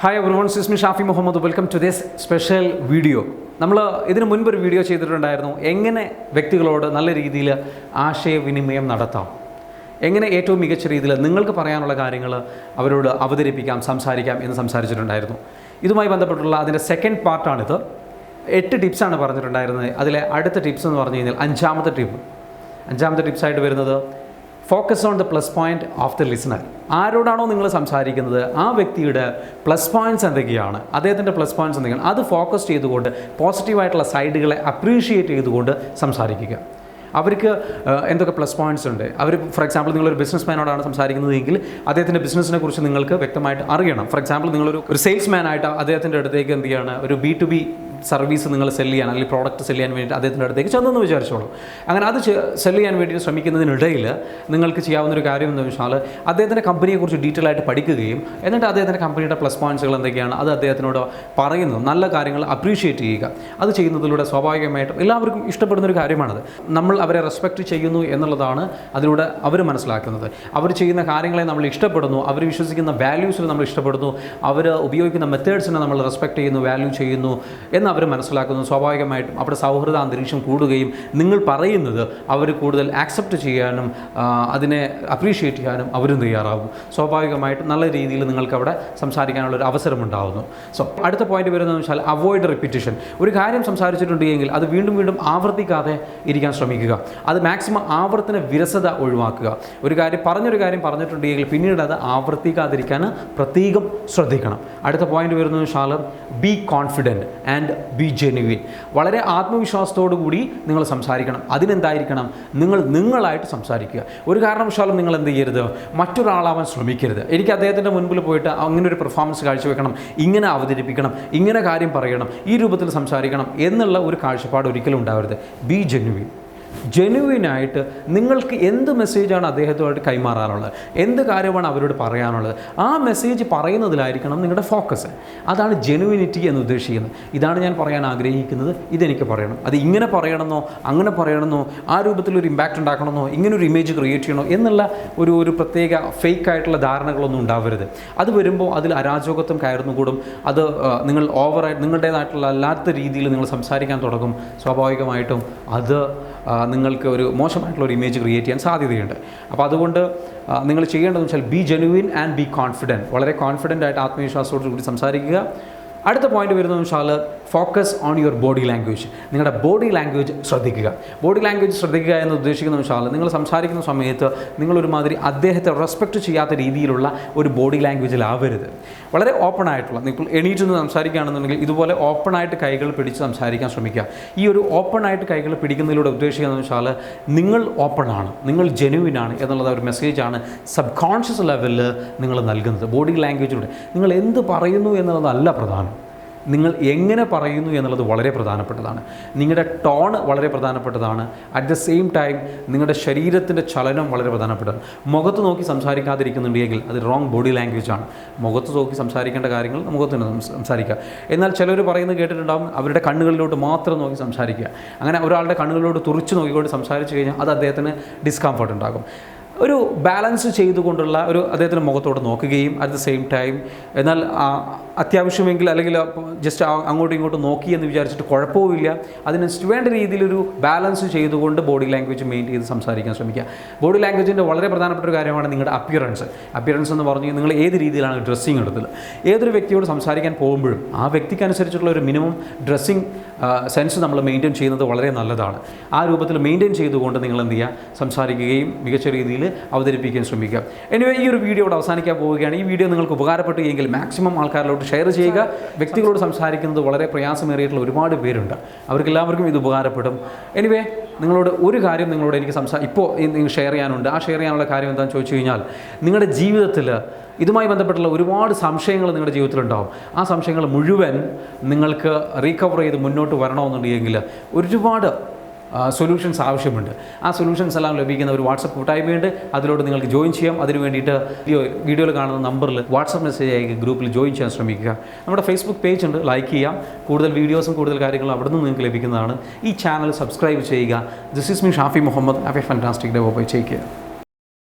Hi everyone Sismi Shafi Muhammad welcome to this special video നമ്മൾ ഇതിനു മുൻപ് ഒരു വീഡിയോ ചെയ്തിട്ടുണ്ടായിരുന്നു. എങ്ങനെ വ്യക്തികളോട് നല്ല രീതിയിൽ ആശയവിനിമയം നടത്താം? എങ്ങനെ ഏറ്റവും മികച്ച രീതിയിൽ നിങ്ങൾക്ക് പറയാനുള്ള കാര്യങ്ങൾ അവരോട് അവതരിപ്പിക്കാം സംസാരിക്കാം എന്ന് സംസാരിച്ചിട്ടുണ്ടായിരുന്നു. ഇതുമായി ബന്ധപ്പെട്ടുള്ള അതിന്റെ സെക്കൻഡ് പാർട്ടാണിത് എട്ട് ടിപ്സാണ് പറഞ്ഞിട്ടുണ്ടായിരുന്നത്. അതിലെ അടുത്ത ടിപ്സ് എന്ന് പറഞ്ഞു കഴിഞ്ഞാൽ അഞ്ചാമത്തെ ടിപ്പ് അഞ്ചാമത്തെ ടിപ്സായിട്ട് വരുന്നത് focus on the plus point of the listener ആരോടാണോ നിങ്ങൾ സംസാരിക്കുന്നത് ആ വ്യക്തിയുടെ പ്ലസ് പോയിന്റ്സ് എന്തൊക്കെയാണ് അദ്ദേഹത്തിന്റെ പ്ലസ് പോയിന്റ്സ് എന്തെങ്കിലും അത് ഫോക്കസ് ചെയ്തുകൊണ്ട് പോസിറ്റീവായിട്ടുള്ള സൈഡുകളെ അപ്രീഷിയേറ്റ് ചെയ്തുകൊണ്ട് സംസാരിക്കുക. അവർക്ക് എന്തൊക്കെ പ്ലസ് പോയിന്റ്സ് ഉണ്ട്? അവർ ഫോർ എക്സാമ്പിൾ നിങ്ങളൊരു ബിസിനസ് മാനോടാണ് സംസാരിക്കുന്നതെങ്കിൽ അദ്ദേഹത്തിന്റെ ബിസിനസ്സിനെ കുറിച്ച് നിങ്ങൾക്ക് വ്യക്തമായിട്ട് അറിയണം. ഫോർ എക്സാമ്പിൾ നിങ്ങളൊരു ഒരു സെയിൽസ് മാനായിട്ട് അദ്ദേഹത്തിന്റെ അടുത്തേക്ക് എന്ത് ചെയ്യാണ് ഒരു ബി ടു ബി സർവീസ് നിങ്ങൾ സെൽ ചെയ്യാൻ അല്ലെങ്കിൽ പ്രോഡക്റ്റ് സെൽ ചെയ്യാൻ വേണ്ടി അദ്ദേഹത്തിന്റെ അടുത്തേക്ക് ചെന്നെന്ന് വിചാരിച്ചോളൂ. അങ്ങനെ അത് സെൽ ചെയ്യാൻ വേണ്ടി ശ്രമിക്കുന്നതിനിടയിൽ നിങ്ങൾക്ക് ചെയ്യാവുന്ന ഒരു കാര്യം എന്ന് വെച്ചാൽ അദ്ദേഹത്തിന്റെ കമ്പനിയെക്കുറിച്ച് ഡീറ്റെയിൽ ആയിട്ട് പഠിക്കുകയും എന്നിട്ട് അദ്ദേഹത്തിന്റെ കമ്പനിയുടെ പ്ലസ് പോയിന്റ്സുകൾ എന്തൊക്കെയാണ് അത് അദ്ദേഹത്തിനോട് പറയുന്നത്. നല്ല കാര്യങ്ങൾ അപ്രീഷിയേറ്റ് ചെയ്യുക. അത് ചെയ്യുന്നതിലൂടെ സ്വാഭാവികമായിട്ടും എല്ലാവർക്കും ഇഷ്ടപ്പെടുന്ന ഒരു കാര്യമാണത്. നമ്മൾ അവരെ റെസ്പെക്റ്റ് ചെയ്യുന്നു എന്നുള്ളതാണ് അതിലൂടെ അവർ മനസ്സിലാക്കുന്നത്. അവർ ചെയ്യുന്ന കാര്യങ്ങളെ നമ്മൾ ഇഷ്ടപ്പെടുന്നു അവർ വിശ്വസിക്കുന്ന വാല്യൂസിനെ നമ്മൾ ഇഷ്ടപ്പെടുന്നു അവർ ഉപയോഗിക്കുന്ന മെത്തേഡ്സിനെ നമ്മൾ റെസ്പെക്റ്റ് ചെയ്യുന്നു വാല്യൂ ചെയ്യുന്നു അവർ മനസ്സിലാക്കുന്നു. സ്വാഭാവികമായിട്ടും അവിടെ സൗഹൃദ അന്തരീക്ഷം കൂടുകയും നിങ്ങൾ പറയുന്നത് അവർ കൂടുതൽ ആക്സെപ്റ്റ് ചെയ്യാനും അതിനെ അപ്രീഷിയേറ്റ് ചെയ്യാനും അവരും തയ്യാറാകും. സ്വാഭാവികമായിട്ടും നല്ല രീതിയിൽ നിങ്ങൾക്ക് അവിടെ സംസാരിക്കാനുള്ള ഒരു അവസരം ഉണ്ടാകുന്നു സോ അടുത്ത പോയിന്റ് വരുന്നതെന്ന് വെച്ചാൽ അവോയ്ഡ് റിപ്പീറ്റേഷൻ ഒരു കാര്യം സംസാരിച്ചിട്ടുണ്ടെങ്കിൽ അത് വീണ്ടും വീണ്ടും ആവർത്തിക്കാതെ ഇരിക്കാൻ ശ്രമിക്കുക. അത് മാക്സിമം ആവർത്തന വിരസത ഒഴിവാക്കുക. ഒരു കാര്യം പറഞ്ഞൊരു കാര്യം പറഞ്ഞിട്ടുണ്ടെങ്കിൽ പിന്നീട് അത് ആവർത്തിക്കാതിരിക്കാൻ പ്രത്യേകം ശ്രദ്ധിക്കണം. അടുത്ത പോയിന്റ് വരുന്നത് വെച്ചാൽ be confident and be genuine വളരെ ആത്മവിശ്വാസത്തോടു കൂടി നിങ്ങൾ സംസാരിക്കണം. അതിനെന്തായിരിക്കണം? നിങ്ങൾ നിങ്ങളായിട്ട് സംസാരിക്കുക. ഒരു കാരണവശാലും നിങ്ങൾ എന്ത് ചെയ്യരുത്? മറ്റൊരാളാവാൻ ശ്രമിക്കരുത്. എനിക്ക് അദ്ദേഹത്തിന്റെ മുൻപിൽ പോയിട്ട് അങ്ങനെ ഒരു പെർഫോമൻസ് കാഴ്ചവെക്കണം. ഇങ്ങനെ അവതരിപ്പിക്കണം. ഇങ്ങനെ കാര്യം പറയണം. ഈ രൂപത്തിൽ സംസാരിക്കണം എന്നുള്ള ഒരു കാഴ്ചപ്പാട് ഒരിക്കലും ഉണ്ടാവരുത്. ബി ജെനുവിൻ ജെനുവിനായിട്ട് നിങ്ങൾക്ക് എന്ത് മെസ്സേജാണ് അദ്ദേഹത്തുമായിട്ട് കൈമാറാനുള്ളത്? എന്ത് കാര്യമാണ് അവരോട് പറയാനുള്ളത്? ആ മെസ്സേജ് പറയുന്നതിലായിരിക്കണം നിങ്ങളുടെ ഫോക്കസ്. അതാണ് ജെനുവിനിറ്റി എന്ന് ഉദ്ദേശിക്കുന്നത്. ഇതാണ് ഞാൻ പറയാൻ ആഗ്രഹിക്കുന്നത്. ഇതെനിക്ക് പറയണം. അത് ഇങ്ങനെ പറയണമെന്നോ അങ്ങനെ പറയണമെന്നോ ആ രൂപത്തിൽ ഒരു ഇമ്പാക്റ്റ് ഉണ്ടാക്കണമെന്നോ ഇങ്ങനെ ഒരു ഇമേജ് ക്രിയേറ്റ് ചെയ്യണോ എന്നുള്ള ഒരു ഒരു പ്രത്യേക ഫേക്ക് ആയിട്ടുള്ള ധാരണകളൊന്നും ഉണ്ടാവരുത്. അത് വരുമ്പോൾ അതിൽ അരാജകത്വം കയറുന്നു കൂടും അത് നിങ്ങൾ ഓവറായിട്ട് നിങ്ങളുടേതായിട്ടുള്ള അല്ലാത്ത രീതിയിൽ നിങ്ങൾ സംസാരിക്കാൻ തുടങ്ങും. സ്വാഭാവികമായിട്ടും അത് നിങ്ങൾക്ക് ഒരു മോശമായിട്ടുള്ള ഒരു ഇമേജ് ക്രിയേറ്റ് ചെയ്യാൻ സാധ്യതയുണ്ട്. അപ്പോൾ അതുകൊണ്ട് നിങ്ങൾ ചെയ്യേണ്ടതെന്ന് വെച്ചാൽ be genuine and be confident വളരെ കോൺഫിഡന്റ് ആയിട്ട് ആത്മവിശ്വാസത്തോടു കൂടി സംസാരിക്കുക. അടുത്ത പോയിന്റ് വരുന്നത് വെച്ചാൽ focus on your body language നിങ്ങളുടെ ബോഡി ലാംഗ്വേജ് ശ്രദ്ധിക്കുക. ബോഡി ലാംഗ്വേജ് ശ്രദ്ധിക്കുക എന്ന് ഉദ്ദേശിക്കുന്ന വെച്ചാൽ നിങ്ങൾ സംസാരിക്കുന്ന സമയത്ത് നിങ്ങളൊരുമാതിരി അദ്ദേഹത്തെ റെസ്പെക്ട് ചെയ്യാത്ത രീതിയിലുള്ള ഒരു ബോഡി ലാംഗ്വേജിലാവരുത് വളരെ ഓപ്പൺ ആയിട്ടുള്ള നിങ്ങൾ എണീറ്റ് നിന്ന് സംസാരിക്കുകയാണെന്നുണ്ടെങ്കിൽ ഇതുപോലെ ഓപ്പൺ ആയിട്ട് കൈകൾ പിടിച്ച് സംസാരിക്കാൻ ശ്രമിക്കുക. ഈ ഒരു ഓപ്പൺ ആയിട്ട് കൈകൾ പിടിക്കുന്നതിലൂടെ ഉദ്ദേശിക്കുന്നത് വെച്ചാൽ നിങ്ങൾ ഓപ്പൺ ആണ് നിങ്ങൾ ജെനുവിൻ ആണ് എന്നുള്ളത് ഒരു മെസ്സേജാണ് സബ് കോൺഷ്യസ് ലെവലിൽ നിങ്ങൾ നൽകുന്നത്. ബോഡി ലാംഗ്വേജിലൂടെ നിങ്ങൾ എന്ത് പറയുന്നു എന്നുള്ളതല്ല പ്രധാനം. നിങ്ങൾ എങ്ങനെ പറയുന്നു എന്നുള്ളത് വളരെ പ്രധാനപ്പെട്ടതാണ്. നിങ്ങളുടെ ടോൺ വളരെ പ്രധാനപ്പെട്ടതാണ്. അറ്റ് ദ സെയിം ടൈം നിങ്ങളുടെ ശരീരത്തിന്റെ ചലനം വളരെ പ്രധാനപ്പെട്ടതാണ്. മുഖത്ത് നോക്കി സംസാരിക്കാതിരിക്കുന്നുണ്ടെങ്കിൽ അത് റോങ് ബോഡി ലാംഗ്വേജ് ആണ്. മുഖത്ത് നോക്കി സംസാരിക്കേണ്ട കാര്യങ്ങൾ മുഖത്ത് തന്നെ സംസാരിക്കുക. എന്നാൽ ചിലർ പറയുന്നത് കേട്ടിട്ടുണ്ടാകും അവരുടെ കണ്ണുകളിലോട്ട് മാത്രം നോക്കി സംസാരിക്കുക. അങ്ങനെ ഒരാളുടെ കണ്ണുകളിലോട്ട് തുറിച്ച് നോക്കിക്കൊണ്ട് സംസാരിച്ചു കഴിഞ്ഞാൽ അത് അദ്ദേഹത്തിന് ഡിസ്കംഫർട്ട് ഉണ്ടാകും. ഒരു ബാലൻസ് ചെയ്തുകൊണ്ടുള്ള ഒരു അദ്ദേഹത്തിന്റെ മുഖത്തോട് നോക്കുകയും അറ്റ് ദ സെയിം ടൈം എന്നാൽ അത്യാവശ്യമെങ്കിൽ അല്ലെങ്കിൽ ജസ്റ്റ് അങ്ങോട്ടും ഇങ്ങോട്ടും നോക്കി എന്ന് വിചാരിച്ചിട്ട് കുഴപ്പവുമില്ല. അതിനനുസരിച്ച് വേണ്ട രീതിയിലൊരു ബാലൻസ് ചെയ്തുകൊണ്ട് ബോഡി ലാംഗ്വേജ് മെയിൻ ചെയ്ത് സംസാരിക്കാൻ ശ്രമിക്കുക. ബോഡി ലാംഗ്വേജിന്റെ വളരെ പ്രധാനപ്പെട്ട ഒരു കാര്യമാണ് നിങ്ങളുടെ അപ്പിയറൻസ് അപ്പിയറൻസ് എന്ന് പറഞ്ഞു നിങ്ങൾ ഏത് രീതിയിലാണ് ഡ്രസ്സിങ് എടുത്തത്? ഏതൊരു വ്യക്തിയോട് സംസാരിക്കാൻ പോകുമ്പോഴും ആ വ്യക്തിക്കനുസരിച്ചുള്ള ഒരു മിനിമം ഡ്രസ്സിങ് സെൻസ് നമ്മൾ മെയിന്റെയിൻ ചെയ്യുന്നത് വളരെ നല്ലതാണ്. ആ രൂപത്തിൽ മെയിന്റെയിൻ ചെയ്തുകൊണ്ട് നിങ്ങൾ എന്ത് ചെയ്യുക? സംസാരിക്കുകയും മികച്ച രീതിയിൽ അവതരിപ്പിക്കാൻ ശ്രമിക്കുക. എനിവേ ഈ ഒരു വീഡിയോ ഇവിടെ അവസാനിക്കാൻ പോവുകയാണ്. ഈ വീഡിയോ നിങ്ങൾക്ക് ഉപകാരപ്പെട്ടു എങ്കിൽ മാക്സിമം ആൾക്കാരിലോട്ട് ഷെയർ ചെയ്യുക. വ്യക്തികളോട് സംസാരിക്കുന്നത് വളരെ പ്രയാസമേറിയിട്ടുള്ള ഒരുപാട് പേരുണ്ട്. അവർക്കെല്ലാവർക്കും ഇത് ഉപകാരപ്പെടും. എനിവേ നിങ്ങളോട് ഒരു കാര്യം നിങ്ങളോട് എനിക്ക് സംസാ ഇപ്പോൾ ഷെയർ ചെയ്യാനുണ്ട്. ആ ഷെയർ ചെയ്യാനുള്ള കാര്യം എന്താണെന്ന് ചോദിച്ചു കഴിഞ്ഞാൽ നിങ്ങളുടെ ജീവിതത്തിൽ ഇതുമായി ബന്ധപ്പെട്ടുള്ള ഒരുപാട് സംശയങ്ങൾ നിങ്ങളുടെ ജീവിതത്തിലുണ്ടാവും. ആ സംശയങ്ങൾ മുഴുവൻ നിങ്ങൾക്ക് റീകവർ ചെയ്ത് മുന്നോട്ട് വരണമെന്നുണ്ടെങ്കിൽ ഒരുപാട് സൊല്യൂഷൻസ് ആവശ്യമുണ്ട്. ആ സൊല്യൂഷൻസ് എല്ലാം ലഭിക്കുന്ന ഒരു വാട്സപ്പ് കൂട്ടായ്മയുണ്ട് അതിലോട്ട് നിങ്ങൾക്ക് ജോയിൻ ചെയ്യാം. അതിന് വേണ്ടിയിട്ട് വീഡിയോ വീഡിയോയിൽ കാണുന്ന നമ്പറിൽ വാട്സപ്പ് മെസ്സേജ് അയക്കുക ഗ്രൂപ്പിൽ ജോയിൻ ചെയ്യാൻ ശ്രമിക്കുക. നമ്മുടെ ഫേസ്ബുക്ക് പേജ് ഉണ്ട്. ലൈക്ക് ചെയ്യാം. കൂടുതൽ വീഡിയോസും കൂടുതൽ കാര്യങ്ങളും അവിടെ നിന്ന് നിങ്ങൾക്ക് ലഭിക്കുന്നതാണ്. ഈ ചാനൽ സബ്സ്ക്രൈബ് ചെയ്യുക. This is me Shafi Muhammad. Have a fantastic day bye ചെയ്യുക